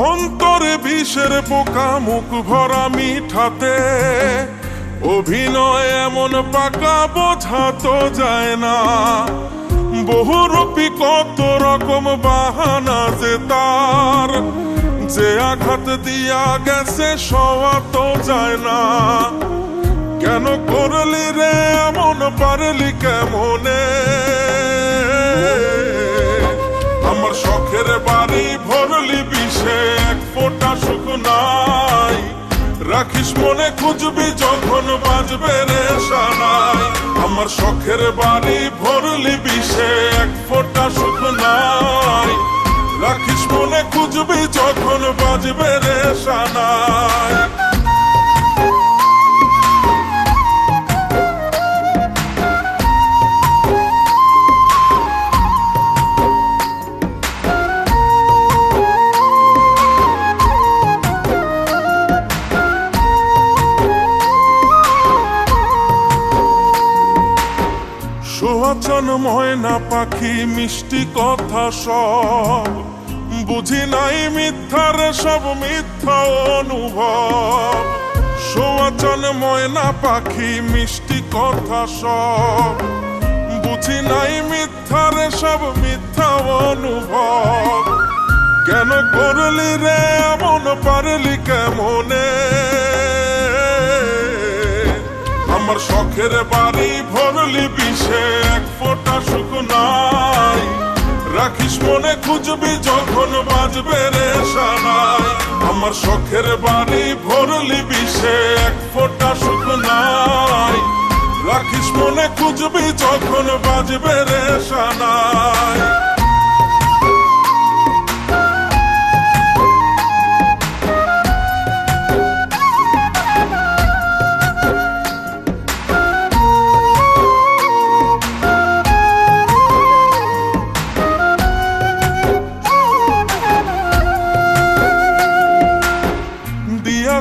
অন্তরে বিষের পোকা, মুখ ভরা মিঠাতে। অভিনয় এমন পাকা, বোঝা তো যায় না। বহুরূপী কত রকম বাহানা যে তার। যে আঘাত দিয়া গেছে, সওয়া তো যায় না। কেন করলি রে, এমন পারলি কেমনে? ফোঁটা সুখ নাই। রাখিস মনে খুঁজবি যখন বাজবে রে সানাই আমার শখের বাড়ি ভরলি বিষে এক ফোটা সুখ নাই। রাখিস মনে খুঁজবি যখন বাজবে সোহাচন ময়না পাখি, মিষ্টি কথা সব। বুঝি নাই মিথ্যার সব মিথ্যা অনুভব। সোয়াচন ময়না পাখি, মিষ্টি কথা সব। বুঝি নাই মিথ্যার সব মিথ্যা অনুভব। কেন করলি রে, এমন পারলি কেমনে? আমার শখের বাড়ি ভরলি বিষে, এক ফোটা সুখ নাই। রাখিস মনে খুঁজবি যখন বাজবে রে সানাই। আমার শখের বাড়ি ভরলি বিষে, এক ফোটা সুখ নাই। রাখিস মনে খুঁজবি যখন বাজবে রে সানাই।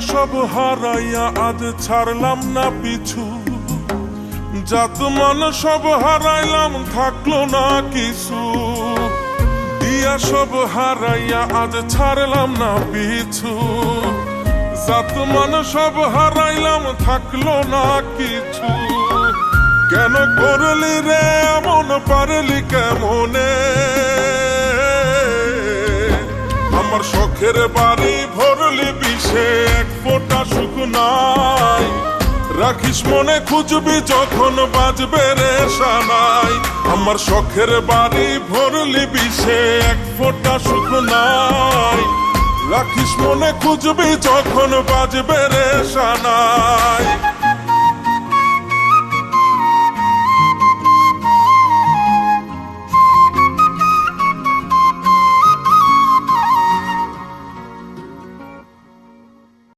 সব হারাইয়া আজ ছাড়লাম না পিছু। জাত মান সব হারাইলাম, থাকল না কিছু। দিয়া সব হারাইয়া আজ ছাড়লাম না পিছু। জাত মান সব হারাইলাম, থাকল না কিছু। কেন করলি রে, এমন পারলি কেমনে? আমার শখের বাড়ি ভরলি বিষে এক ফোঁটা সুখ নাই। রাখিস মনে খুঁজবি যখন বাজবে রে সানাই আমার শখের বাড়ি ভরলি বিষে এক ফোঁটা সুখ নাই। রাখিস মনে খুঁজবি যখন বাজবে রে সানাই